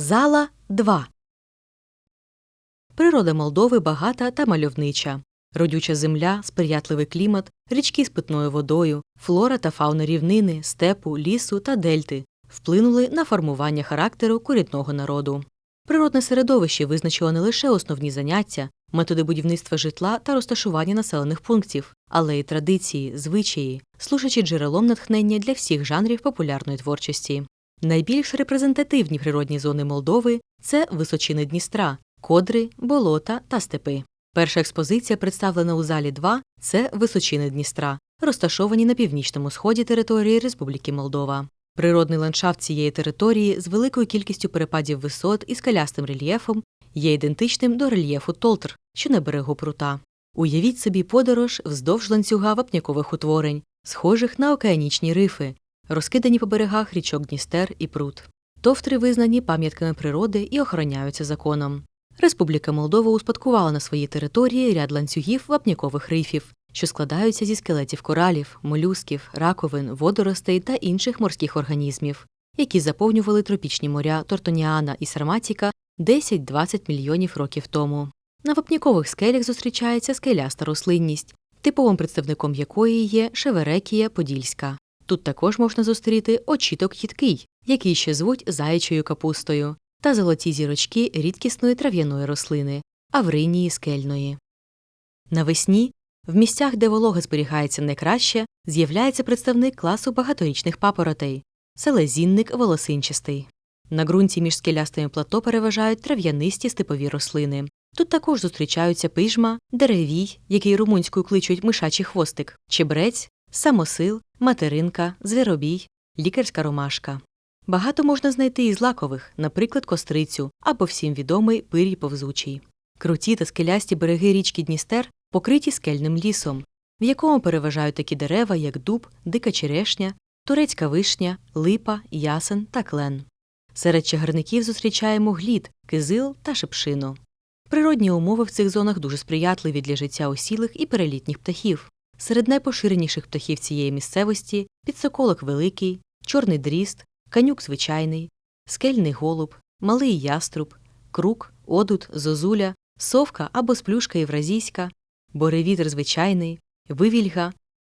Зала 2 Природа Молдови багата та мальовнича. Родюча земля, сприятливий клімат, річки з питною водою, флора та фауна рівнини, степу, лісу та дельти вплинули на формування характеру корінного народу. Природне середовище визначило не лише основні заняття, методи будівництва житла та розташування населених пунктів, але й традиції, звичаї, служачи джерелом натхнення для всіх жанрів популярної творчості. Найбільш репрезентативні природні зони Молдови це височини Дністра, кодри, болота та степи. Перша експозиція, представлена у залі 2, це височини Дністра, розташовані на північному сході території Республіки Молдова. Природний ландшафт цієї території з великою кількістю перепадів висот і скалястим рельєфом є ідентичним до рельєфу Толтр, що на берегу прута. Уявіть собі подорож вздовж ланцюга вапнякових утворень, схожих на океанічні рифи, розкидані по берегах річок Дністер і Прут. Товтри визнані пам'ятками природи і охороняються законом. Республіка Молдова успадкувала на своїй території ряд ланцюгів вапнякових рифів, що складаються зі скелетів коралів, молюсків, раковин, водоростей та інших морських організмів, які заповнювали тропічні моря Тортоніана і Сарматіка 10-20 мільйонів років тому. На вапнякових скелях зустрічається скеляста рослинність, типовим представником якої є шеверекія подільська. Тут також можна зустріти очіток їдкий, який ще звуть заячою капустою, та золоті зірочки рідкісної трав'яної рослини авринії скельної. Навесні, в місцях, де волога зберігається найкраще, з'являється представник класу багаторічних папоротей селезінник волосинчастий. На ґрунті між скелястими плато переважають трав'янисті степові рослини. Тут також зустрічаються пижма, деревій, який румунською кличуть мишачий хвостик, чебрець, самосил, материнка, звіробій, лікарська ромашка. Багато можна знайти із лакових, наприклад, кострицю або всім відомий пирій повзучий. Круті та скелясті береги річки Дністер покриті скельним лісом, в якому переважають такі дерева, як дуб, дика черешня, турецька вишня, липа, ясен та клен. Серед чагарників зустрічаємо глід, кизил та шепшину. Природні умови в цих зонах дуже сприятливі для життя осілих і перелітніх птахів. Серед найпоширеніших птахів цієї місцевості підсоколок великий, чорний дріст, канюк звичайний, скельний голуб, малий яструб, крук, одут, зозуля, совка або сплюшка євразійська, боревітер звичайний, вивільга,